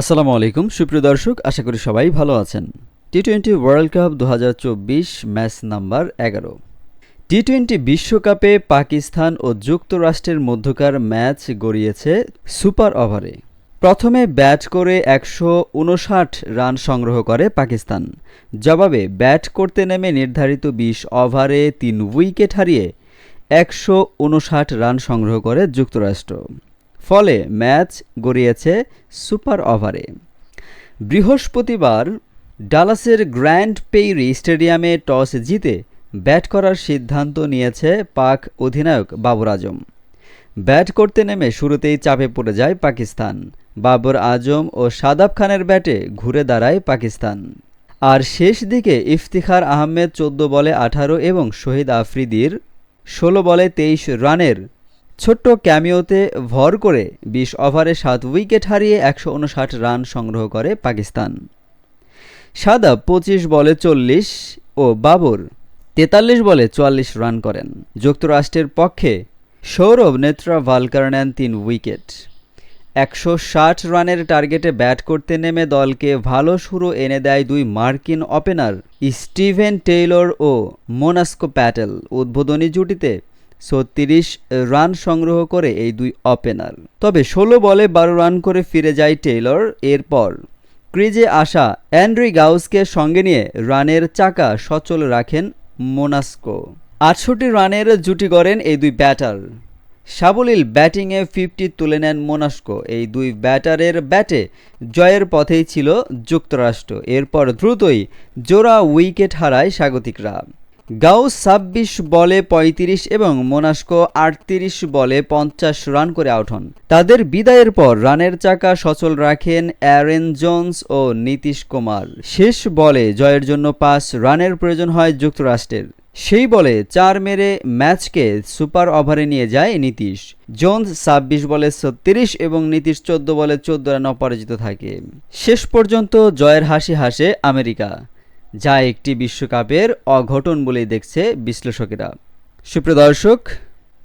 আসসালামু আলাইকুম। সুপ্রিয় দর্শক, আশা করি সবাই ভালো আছেন। টি টোয়েন্টি ওয়ার্ল্ড কাপ দু হাজার চব্বিশ ম্যাচ নাম্বার এগারো। টি টোয়েন্টি বিশ্বকাপে পাকিস্তান ও যুক্তরাষ্ট্রের মধ্যকার ম্যাচ গড়িয়েছে সুপার ওভারে। প্রথমে ব্যাট করে একশো উনষাট রান সংগ্রহ করে পাকিস্তান। জবাবে ব্যাট করতে নেমে নির্ধারিত বিশ ওভারে তিন উইকেট হারিয়ে একশো উনষাট রান সংগ্রহ করে যুক্তরাষ্ট্র। ফলে ম্যাচ গড়িয়েছে সুপার ওভারে। বৃহস্পতিবার ডালাসের গ্র্যান্ড পেইরি স্টেডিয়ামে টস জিতে ব্যাট করার সিদ্ধান্ত নিয়েছে পাক অধিনায়ক বাবর আজম। ব্যাট করতে নেমে শুরুতেই চাপে পড়ে যায় পাকিস্তান। বাবর আজম ও সাদাব খানের ব্যাটে ঘুরে দাঁড়ায় পাকিস্তান। আর শেষ দিকে ইফতিখার আহমেদ চোদ্দ বলে আঠারো এবং শহীদ আফ্রিদির ষোলো বলে তেইশ রানের ছোট্ট ক্যামিওতে ভর করে বিশ ওভারে সাত উইকেট হারিয়ে একশো উনষাট রান সংগ্রহ করে পাকিস্তান। সাদাব পঁচিশ বলে চল্লিশ ও বাবর তেতাল্লিশ বলে চুয়াল্লিশ রান করেন। যুক্তরাষ্ট্রের পক্ষে সৌরভ নেত্রা ভালকার নেন তিন উইকেট। একশো ষাট রানের টার্গেটে ব্যাট করতে নেমে দলকে ভালো শুরু এনে দেয় দুই মার্কিন ওপেনার স্টিভেন টেইলর ও মোনাস্কো প্যাটেল। উদ্বোধনী জুটিতে ছত্রিশ রান সংগ্রহ করে এই দুই ওপেনার তবে ষোলো বলে বারো রান করে ফিরে যায় টেইলর। এরপর ক্রিজে আসা অ্যান্ড্রি গাউসকে সঙ্গে নিয়ে রানের চাকা সচল রাখেন মোনাস্কো। আটষট্টি রানের জুটি গড়েন এই দুই ব্যাটার। সাবলীল ব্যাটিংয়ে ফিফটি তুলে নেন মোনাস্কো। এই দুই ব্যাটারের ব্যাটে জয়ের পথেই ছিল যুক্তরাষ্ট্র। এরপর দ্রুতই জোড়া উইকেট হারায় স্বাগতিকরা। গাউস ছাব্বিশ বলে ৩৫ এবং মোনাস্কো আটত্রিশ বলে পঞ্চাশ রান করে আউট হন। তাদের বিদায়ের পর রানের চাকা সচল রাখেন অ্যারেন জোন্স ও নীতিশ কুমার। শেষ বলে জয়ের জন্য পাঁচ রানের প্রয়োজন হয় যুক্তরাষ্ট্রের। সেই বলে চার মেরে ম্যাচকে সুপার ওভারে নিয়ে যায় নীতিশ। জোন্স ছাব্বিশ বলে ছত্রিশ এবং নীতিশ চোদ্দ বলে চোদ্দ রান অপরাজিত থাকে। শেষ পর্যন্ত জয়ের হাসি হাসে আমেরিকা। যা একটি বিশ্বকাপের অঘটন বলে দেখছে বিশ্লেষকেরা। সুপ্রিয় দর্শক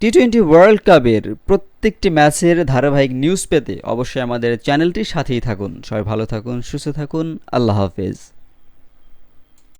টি টোয়েন্টি ওয়ার্ল্ড কাপের প্রত্যেকটি ম্যাচের ধারাবাহিক নিউজ পেতে অবশ্যই আমাদের চ্যানেলটির সাথেই থাকুন। সবাই ভালো থাকুন, সুস্থ থাকুন, আল্লাহ হাফেজ।